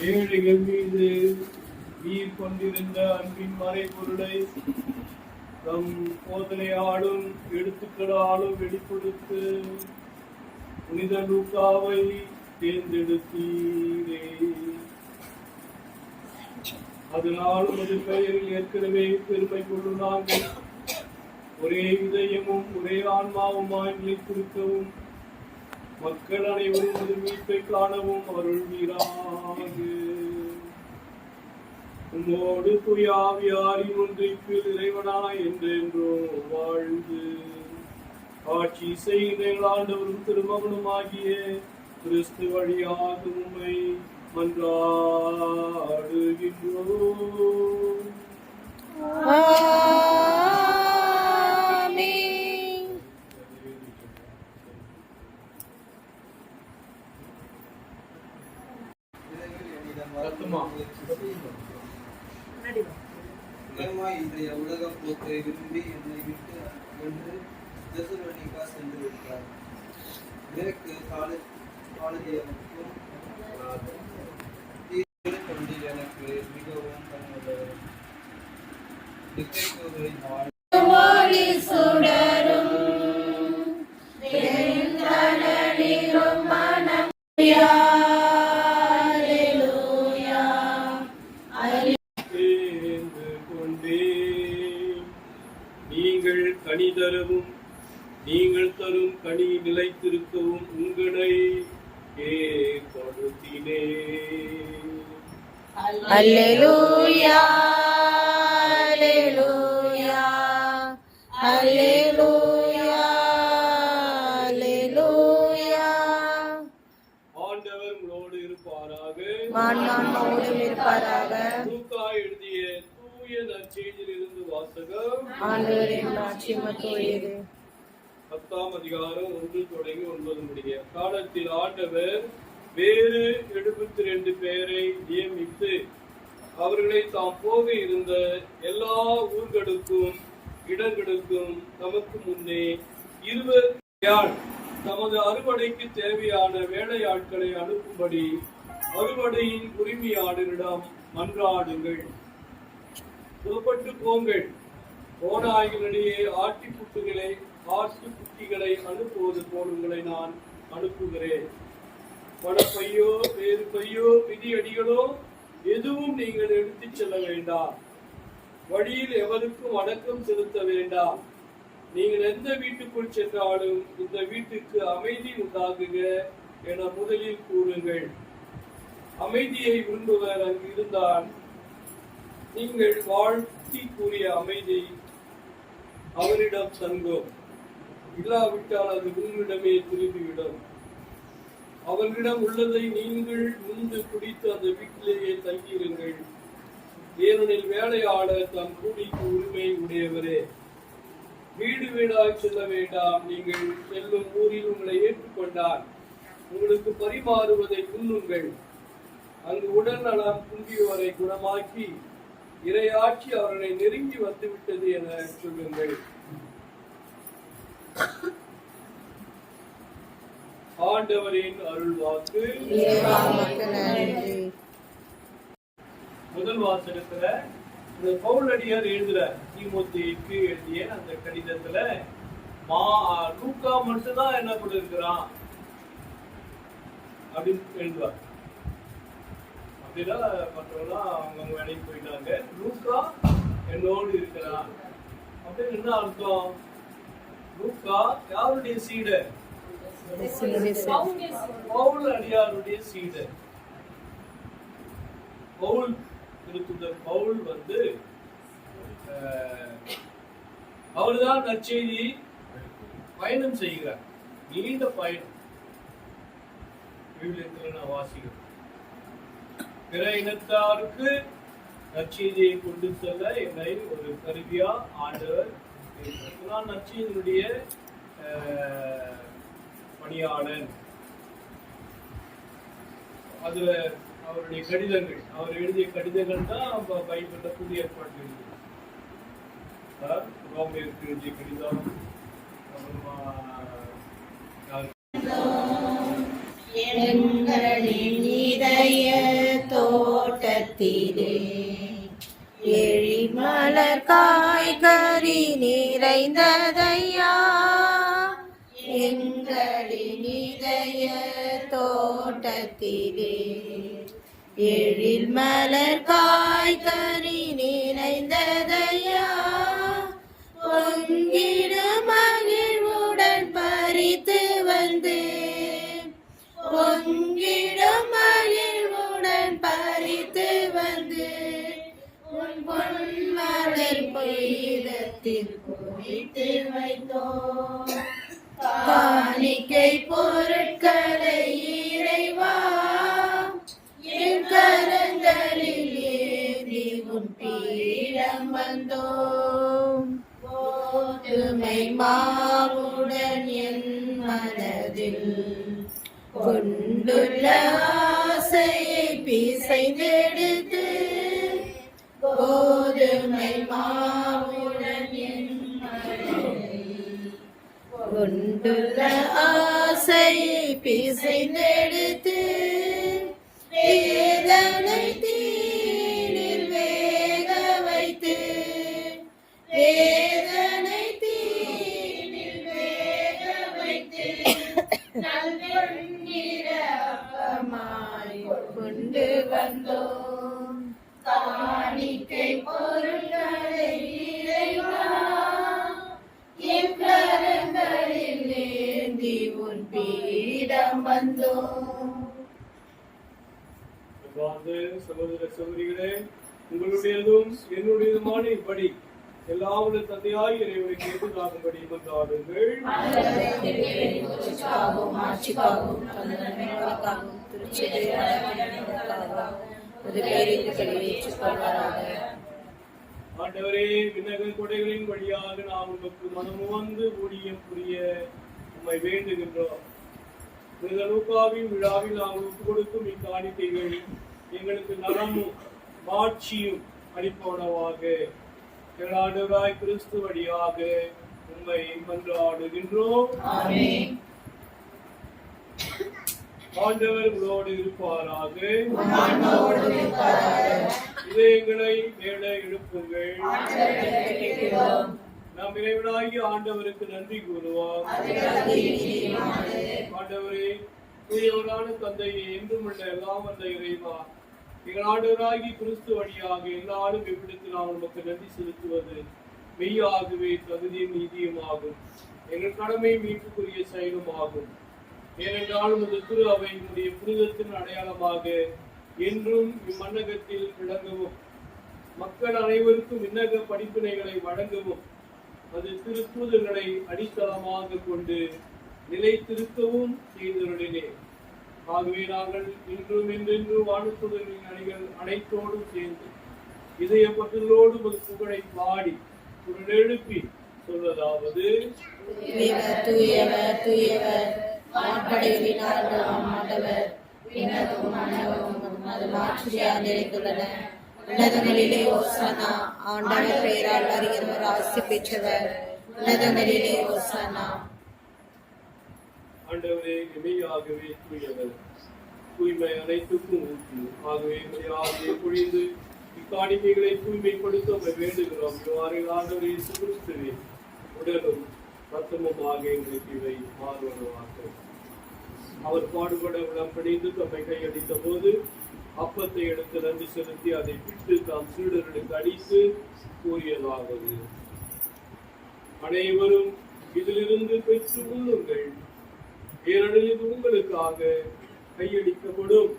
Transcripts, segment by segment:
ஏழைகள் மீது நீர் கொண்டிருந்த அன்பின் மறைபொருளை தம் போதனையாலும் எழுத்துக்களாலும் வெளிப்படுத்து புனித லூக்காவை தேர்ந்தெடுத்தீரே. அதனால் உமது பெயரில் ஏற்கனவே பெருமை கொள்ளும் நாங்கள். ஒரே இதயமும் ஒரே ஆன்மாவுமாய் நிலைத்திருக்கவும் மக்கள் அனைவரும் ஒரு மீட்பை காணவும் அருள் வீராது உம்மோடு துயாவியாரின் ஒன்றைக்கு இறைவனாய் என்றென்றும் வாழ்ந்து ஆட்சி செய்கிற ஆண்டவரும் திருமகனுமாகிய கிறிஸ்து வழியாக உண்மை மன்றாடுகின்றோம். நிஜமாய் இன்றைய உலக போக்கை விரும்பி என்னை விட்டு என்று தெசலோனிகா சென்று விட்டார் கிரேக்கு காலேஜ் காலேஜியனுக்கும் தீர்வு எனக்கு மிகவும் தன்னுடைய கனி நிலைத்திருக்கவும் உங்களை ஏற்படுத்தினே அல்லேலூயா. பத்தாம் அதிகாரம் ஒன்று தொடங்கி ஒன்பது முடிய. காலத்தில் ஆண்டவர் வேறு எழுபத்தி ரெண்டு பேரை நியமித்து அவர்களை தாம் போக இருந்த எல்லா ஊர்களுக்கும் இடங்களுக்கும் தமக்கு முன்னே இருவர் தமது அறுவடைக்கு தேவையான வேலையாட்களை அனுப்பும்படி அறுவடையின் உரிமையாளரிடம் மன்றாடுங்கள். புறப்பட்டு போங்கள். ஓநாய்களிடையே ஆட்டி புட்டுகளை ஆட்டுக்குட்டிகளை அனுப்புவது போல் உங்களை நான் அனுப்புகிறேன். பணப்பையோ வேறு பையோ மிதியடிகளோ எதுவும் நீங்கள் எடுத்துச் செல்ல வேண்டாம். வழியில் எவருக்கும் அடக்கம் செலுத்த வேண்டாம். நீங்கள் எந்த வீட்டுக்குள் சென்றாலும் இந்த வீட்டுக்கு அமைதி உண்டாகுக என முதலில் கூறுங்கள். அமைதியை விரும்புவர் அங்கு இருந்தால் நீங்கள் வாழ்த்தி கூறிய அமைதி அவரிடம் தங்கும். இல்லாவிட்டால் அது உங்களிடமே திரும்பிவிடும். அவர்களிடம் உள்ளதை நீங்கள் முந்து குடித்து அந்த வீட்டிலேயே தங்கியிருங்கள். ஏனெனில் வேலையாளர் தம் கூலிக்கு உரிமை உடையவரே. வீடு வீடாய் செல்ல வேண்டாம். நீங்கள் செல்லும் ஊரில் உங்களை ஏற்றுக்கொண்டால் உங்களுக்கு பரிமாறுவதை உண்ணுங்கள். அங்கு உடல் நலம் குன்றியவரை குணமாக்கி இரையாட்சி அவர்களை நெருங்கி வந்துவிட்டது என சொல்லுங்கள். ஆண்டவரின் அருள் வாக்கு. முதல் வாசகத்துல இந்த பவுலடியார் எழுதுற தீமோத்தேயுக்கு எழுதிய அந்த கடிதத்துல மா லூக்கா மட்டும்தான் என்ன பண்ணிருக்கிறான் அப்படின்னு எழுதுவார் அப்படிதான் மற்றவங்களாம் அவங்கவுங்க வேலைக்கு போயிட்டாங்க. லூக்கா என்னோடு இருக்கிறான். அப்படின்னு என்ன அர்த்தம்? லூக்கா யாருடைய சீடர்? பவுல் அடியாருடைய சீடர். பவுல் திருத்துதர் பவுல் வந்து அவர்தான் நற்செய்தி பயணம் செய்கிறார். நீண்ட பயணம். விவிலியத்தில் நான் பிற இனத்தாருக்கு நற்செய்தியை கொண்டு செல்ல என்னை ஒரு கருவியா ஆண்டவர் நான் நற்செய்தியினுடைய அஹ், பணியாளன். அதுல அவருடைய கடிதங்கள் அவர் எழுதிய கடிதங்கள் தான் ப- பைபிள்ல புதிய ஏற்பாட்டில் இருக்கு ரோமியருக்கு எழுதிய கடிதம் அப்புறமா இதய தோட்டத்திலே எழிமலர் காய்கறி நிறைந்ததையா? தோட்டத்திலே எழில் மலர் காய்கறி நினைந்ததையா? பொங்கிட மகிழ்வுடன் பறித்து வந்தேன். பொங்கிடும் மகிழ்வுடன் பறித்து வந்து உன் பொன்மலர் பொய்தத்தில் குவித்து வைத்தோம். காணிக்கை பொருட்களை இறைவா என் கரங்களில் ஏந்தி உன் பீடம் வந்தோம். கோதுமை மாவுடன் என் மனதில் கொண்டுள்ள பிசைந்தெடுத்து வேதனை தீனில் வேக வைத்து வேதனை தீனில் வேக வைத்து நல்வெண்ணிற கொண்டு வந்தோம். சகோதர சகோதரிகளே உங்களுடையதும் என்னுடையதுமான இப்படி எல்லாவுடைய தந்தையாய் இறைவனை கேட்டுதாகும்படி மன்றாடுங்கள். ஆண்டவரே விண்ணக கொடைகளின் வழியாக நாம் உமக்கு மனமுவந்து ஊழியம் புரிய உம்மை வேண்டுகின்றோம். விழாவில் நாம் ஒப்புக் கொடுக்கும் இக்காணிக்கைகள் எங்களுக்கு நலமும் மாட்சியும் அளிப்பவனவாக எங்களாண்டவராய் கிறிஸ்து வழியாக உம்மை மன்றாடுகின்றோம் ஆண்டவர் உங்களோடு இருப்பாராக. இதயங்களை மேலே எழுப்புங்கள். நாம் இறைவனாகிய ஆண்டவருக்கு நன்றி கூறுவோம். ஆண்டவரே தூயவரான தந்தையை என்றும் உள்ள எல்லாம் வந்த இறைவா எங்கள் ஆண்டவராகி கிறிஸ்து வழியாக எல்லாரும் எவ்விடத்தில் நாம் நமக்கு நன்றி செலுத்துவது? மெய்யாகவே தகுதியும் நீதியும் ஆகும். எங்கள் கடமை மீட்புக்குரிய செயலும் ஆகும். ஏனென்றால் உமது திரு அவை உடைய புனிதத்தின் அடையாளமாக என்றும் இம்மண்டகத்தில் விளங்கவும் மக்கள் அனைவருக்கும் விண்ணக படிப்பினைகளை வழங்கவும் அது திருத்தூதர்களை அடித்தளமாக கொண்டு நிலைத்திருக்கவும் செய்தருளினே ஆகவே நாங்கள் இன்றும் என்றென்றும் வானத்துதர்களின் அணிகள் அனைத்தோடும் சேர்ந்து இதய பற்றலோடு ஒரு புகழை பாடி குரல் எழுப்பி சொல்வதாவது தூயவர், தூயவர், தூயவர், வான்படைகளின் ஆண்டவர், விண்ணகமும் நிறைந்துள்ளன. உன்னதங்களிலே ஓசானா ஆண்டவர் பெயரால் அறிகிறவர் ஆசி பெற்றவர். உன்னதங்களிலே ஓசானா ஆண்டவரே இமையாகவே தூயவர் தூய்மை அனைத்துக்கும் ஊற்று ஆகவே ஆகவே பொழிந்து இக்காணிக்கைகளை தூய்மைப்படுத்த வேண்டுகிறோம். இவ்வாறு ஆகவே இயேசு உடலும் ரத்தமுமாக எங்களுக்கு இவை மாறுவனவாக. அவர் பாடுபட உளம் பிடிந்து தம்மை கையடித்த போது அப்பத்தை எடுத்து நன்றி செலுத்தி அதை பிட்டு தாம் சீடர்களுக்கு அடித்து கூறியதாவது. அனைவரும் இதிலிருந்து பெற்று உள்ளுங்கள் ஏனெனில் இது உங்களுக்காக கையளிக்கப்படும்.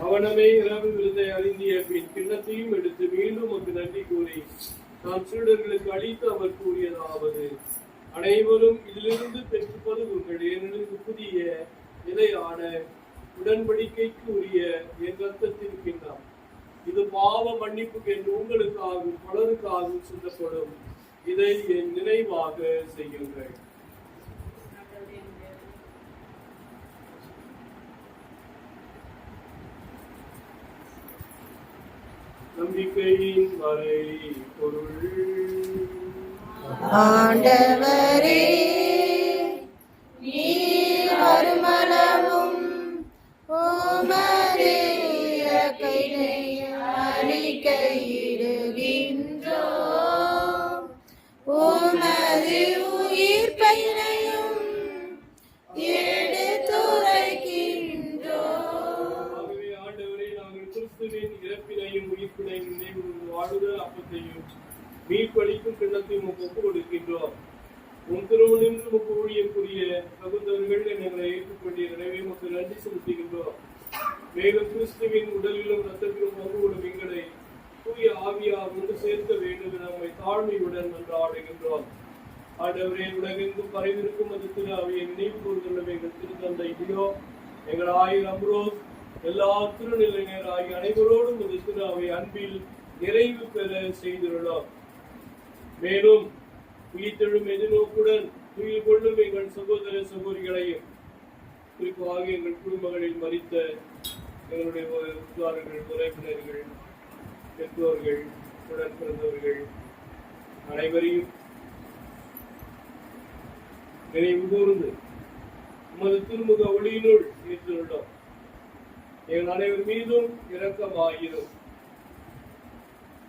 அவனமே இரவு விருதை அறிந்திய பின் கிண்ணத்தையும் எடுத்து மீண்டும் ஒரு நன்றி கூறி நான் சீடர்களுக்கு அளித்து அவர் கூறியதாவது அனைவரும் இதிலிருந்து பெற்று உங்கள் ஏனெனில் புதிய புதிய நிலையான உடன்படிக்கைக்கு உரிய என் ரத்தத்தின் இது பாவ மன்னிப்புக்கு என்று உங்களுக்காகவும் பலருக்காகவும் சிந்தப்படும் இதை என் நினைவாக செய்யுங்கள் நம்பிக்கையின் வரை பொருள். ஆண்டவரே இறப்பினையும் உயிர்ப்பினையும் நினைவு கூர்ந்து அப்பத்தையும் மீட்பளிக்கும் கிண்ணத்தையும் உமக்கு ஒப்புக் கொடுக்கின்றோம் உன் திருமணின்று உமக்கு ஊழியக்கூடிய தகுந்தவர்கள் எங்களை ஏற்றுக்கொண்டிய நினைவை உமக்கு நன்றி செலுத்துகின்றோம் மேலும் கிறிஸ்துவின் உடலிலும் ரத்தத்திலும் பங்கு கொள்ளும் எங்களை தூய ஆவியார் ஒன்று சேர்க்க வேண்டும் என நம்மை தாழ்மையுடன் மன்றாடுகின்றோம் ஆண்டவரே உலகெங்கும் பரவிருக்கும் அது திரு அவையை நினைவு கூறுகின்ற எங்கள் திருத்தந்தை இடியோ எங்கள் ஆயுள் அம்ரோஸ் எல்லா திருநிலைஞர் ஆகிய அனைவரோடும் இந்த திருநாவை அவை அன்பில் நிறைவு பெற செய்துள்ளோம் மேலும் உயிர்த்தெழும் எதிர்நோக்குடன் உயிர் கொள்ளும் எங்கள் சகோதர சகோதரிகளையும் குறிப்பாக எங்கள் குடும்பங்களில் மறித்த எங்களுடைய உற்றார்கள் உறவினர்கள் பெற்றோர்கள் உடன் பிறந்தவர்கள் அனைவரையும் நினைவு கூர்ந்து உமது திருமுக ஒளியினுள் ஏற்றுள்ளோம் எங்கள் அனைவர் மீதும் இரக்கமாயிரும்.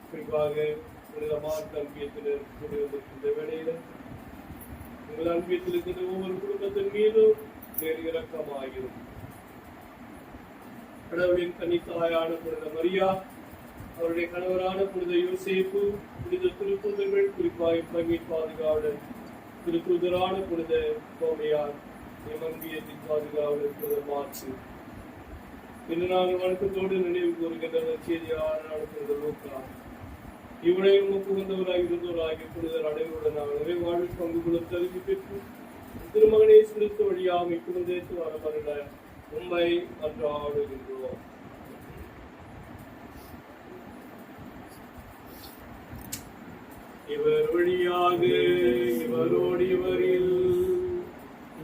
குறிப்பாக புனித மார்க் அன்பியத்தினர் கூடி வேளையில உங்கள் அன்பியத்தில் இருக்கின்ற ஒவ்வொரு குடும்பத்தின் மீதும் நேர் இரக்கமாயிரும். கடவுளின் கன்னித்தாயான புனித மரியா அவருடைய கணவரான புனித யோசேப்பு புனித திருத்தூதர்கள் குறிப்பாக பிரமிட் பாதுகாவலர் திருத்தூதரான புனித கோமையார் எமன்பியத்தின் பாதுகாவலுக்கு மாற்று. இன்று நாங்கள் வணக்கத்தோடு நினைவு கூறுகின்ற நற்செய்தியாளரான புனித லூக்கா இவனையும் புகுந்தவராக இருந்தவராக புனிதர் அடைவுடன் நாங்கள் நிறை வாழ்வில் பங்கு கொள்ளும் தகுதி பெற்று திருமகனை சிறுத்து வழியாக குழந்தைத்து வர மும்பை அன்று ஆடுகின்றோம். இவர் வழியாக இவரோடு இவரில்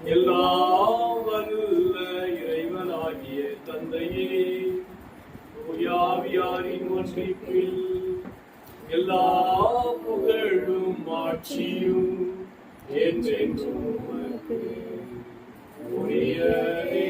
எல்லாம் வல்ல இறைவனாகிய தந்தையே யாவியாரின் ஒன்றிப்பில் எல்லா புகழும் ஆட்சியும் என்றென்றும் உமக்கு உரியதே.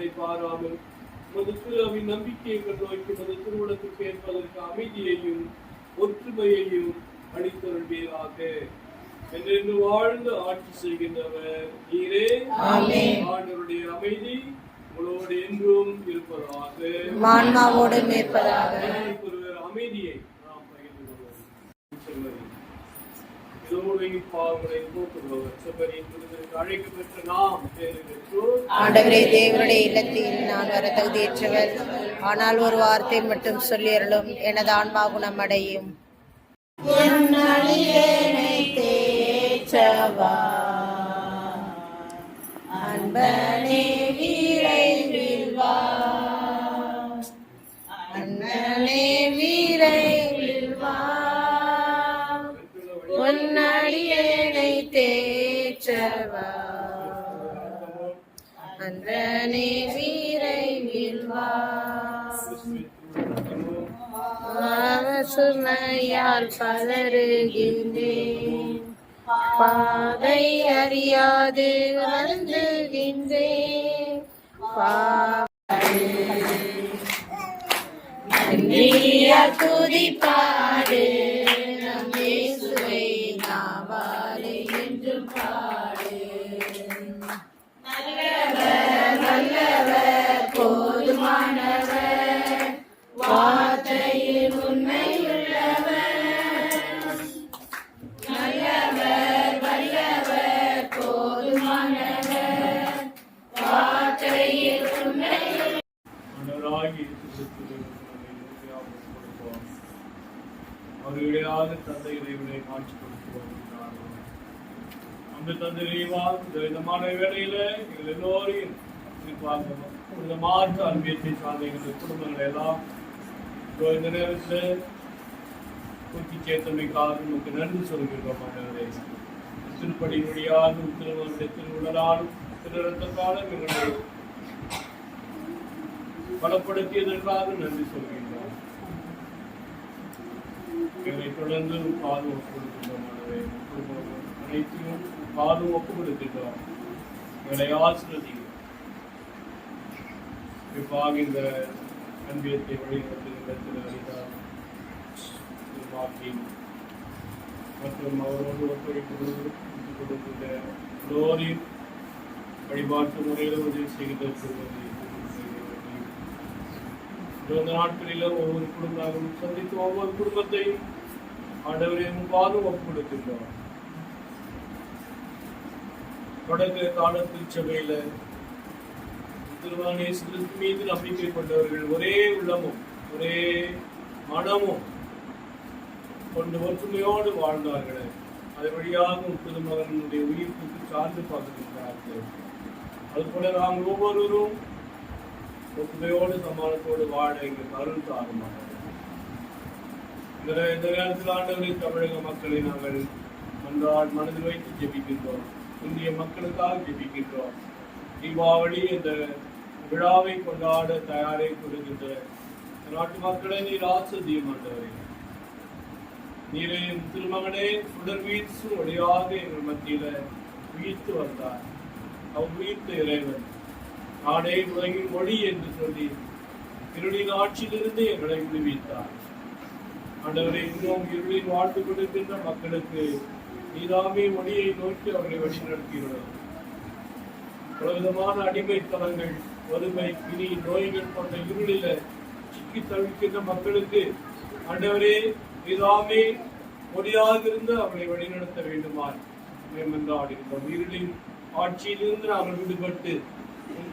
பாவங்களை பாராமல் உமது திருவின் நம்பிக்கையை கண்ணோக்கி உமது திருவுடத்துக்கு ஏற்பதற்கு அமைதியையும் ஒற்றுமையையும் அளித்தருள்வீராக. என்றென்று வாழ்ந்து ஆட்சி செய்கின்றவர் நீரே. ஆமென். ஆண்டவருடைய அமைதி உங்களோடு என்றும் இருப்பதாக. ஒருவர் அமைதியை பாவங்களை போக்குபவர் நாம் ஆண்டவரே தேவனுடைய இல்லத்தில் நான் வர தகுதியற்றவர். ஆனால் ஒரு வார்த்தை மட்டும் சொல்லியருளும். எனது ஆன்மா குணமடையும். அன்பனே விரைவில் வா அன்பனே உடனே விரைவில் வா. சுமையால் பலருகின்றேன். பாதை அறியாது வருந்துகின்றேன். துதிப்பாடு நம் சுவை நாவா அவர்களுடையாத தந்தை இறைவனை காட்சி கொடுத்துவார் அந்த தந்தை இறைவால் இந்த விதமான வேலையில எங்கள் எல்லோரையும் இந்த மாற்று அன்பியத்தை சார்ந்த எங்கள் குடும்பங்களை எல்லாம் இந்த நேரத்தில் தூக்கி சேர்த்தமைக்காக நமக்கு நன்றி சொல்கிறோம் ஆண்டவரே. திருப்படி வழியாக திருவருடைய திருவுடலாலும் திருரத்தத்தாலும் எங்களை பலப்படுத்தியதற்காக நன்றி சொல்கிறேன் எங்களை தொடர்ந்து பாதுகாப்பு கொடுக்கின்றோம் அனைத்தையும் பாதுகாப்பு கொடுக்கின்றோம். எங்களை ஆசிர்வதிக்கிறோம் குறிப்பாக இந்த அன்பியத்தை வழிநடத்துகின்ற திரு ஹரிதாஸ் திரு மார்ட்டின் மற்றும் அவரோடு ஒத்துழைப்பு கொடுக்கின்ற குளோரின் வழிபாட்டு முறையில் உதவி செய்கின்ற இந்த நாட்களிலும் ஒவ்வொரு குடும்பமும் சந்தித்து ஒவ்வொரு குடும்பத்தையும் ஆண்டவரையும் பாதும் ஒப்பு கொடுக்கின்றோம் தொடக்க காலத்தில் சபையில திருவானே கிறிஸ்து மீது நம்பிக்கை கொண்டவர்கள் ஒரே உள்ளமும் ஒரே மனமும் கொண்டு ஒற்றுமையோடு வாழ்ந்தார்கள். அது வழியாக திருமகனுடைய உயிர்ப்புக்கு சார்ந்து பார்க்கின்றார்கள் அதுபோல நாங்கள் ஒவ்வொருவரும் ஒற்றுமையோடு சமாளத்தோடு வாழ எங்களுக்கு அருள் தாருமாக இந்த இந்த நேரத்தில் ஆண்டவரை தமிழக மக்களை நாங்கள் அன்றாட மனதில் வைத்து ஜெபிக்கின்றோம். இந்திய மக்களுக்காக ஜெபிக்கின்றோம். தீபாவளி இந்த விழாவை கொண்டாட தயாரை கொடுக்கின்ற நாட்டு மக்களை நீர் ஆசிரியம் ஆண்டவரே. நீரே திருமகனே சுடர் வீசும் ஒளியாக எங்கள் மத்தியில வீழ்த்து வந்தார். அவர் வீழ்த்த இறைவன். நானே உலகின் மொழி என்று சொல்லி இருளின் ஆட்சியிலிருந்து எங்களை விடுவித்தார். ஆண்டவரை இன்னும் இருளின் வாழ்ந்து கொடுக்கின்ற மக்களுக்கு நீதாமே மொழியை நோக்கி அவர்களை வழிநடத்தியுள்ளது பலவிதமான அடிமைத்தனங்கள் வறுமை பிணி நோய்கள் போன்ற இருளில சிக்கி தவிக்கின்ற மக்களுக்கு ஆண்டவரே நீதாமே மொழியாக இருந்து அவர்களை வழிநடத்த வேண்டுமாய். மேம்பந்தாடுகின்றோம் இருளின் ஆட்சியிலிருந்து நாங்கள் விடுபட்டு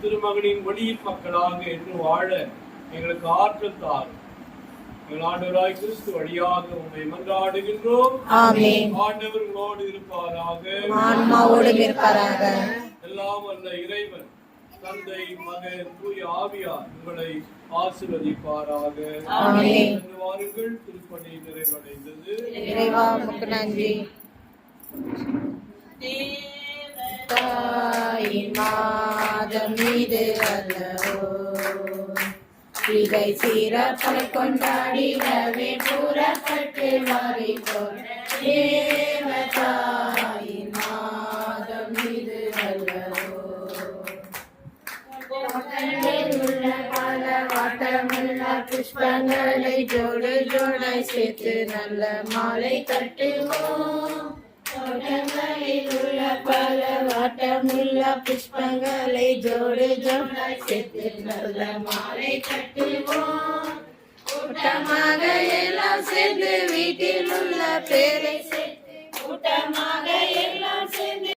திருமகனின் வழியின் மக்களாக என்று வாழ எங்களுக்கு ஆற்றல் தார் எங்கள் ஆண்டவராய் கிறிஸ்து வழியாக உண்மை மன்றாடுகின்றோம். ஆமென். ஆண்டவர் உங்களோடு இருப்பாராக. இருப்பாராக. எல்லாம் வல்ல இறைவன் தந்தை மகன் தூய ஆவியார் உங்களை ஆசீர்வதிப்பாராக. வாருங்கள். திருப்பணி நிறைவடைந்தது. நன்றி. தாயின் மாதம் மீது அல்லவோ இதை சீரப்பை கொண்டாடிடவே புறப்பட்டு மாறிக்கொண்ட தேவ மாதம் மீது அல்லவோ உள்ள பல வாட்டமுள்ள புஷ்பங்களை ஜோடு ஜோடை சேர்த்து நல்ல மாலை கட்டுவோம். தோட்டங்களில் பல வாட்டமுள்ள புஷ்பங்களை ஜோடு ஜோடாய் சேர்த்து நல்ல மாலை கட்டுவோம். கூட்டமாக எல்லாம் சேர்ந்து வீட்டில் உள்ள பேரை சேர்த்து கூட்டமாக எல்லாம்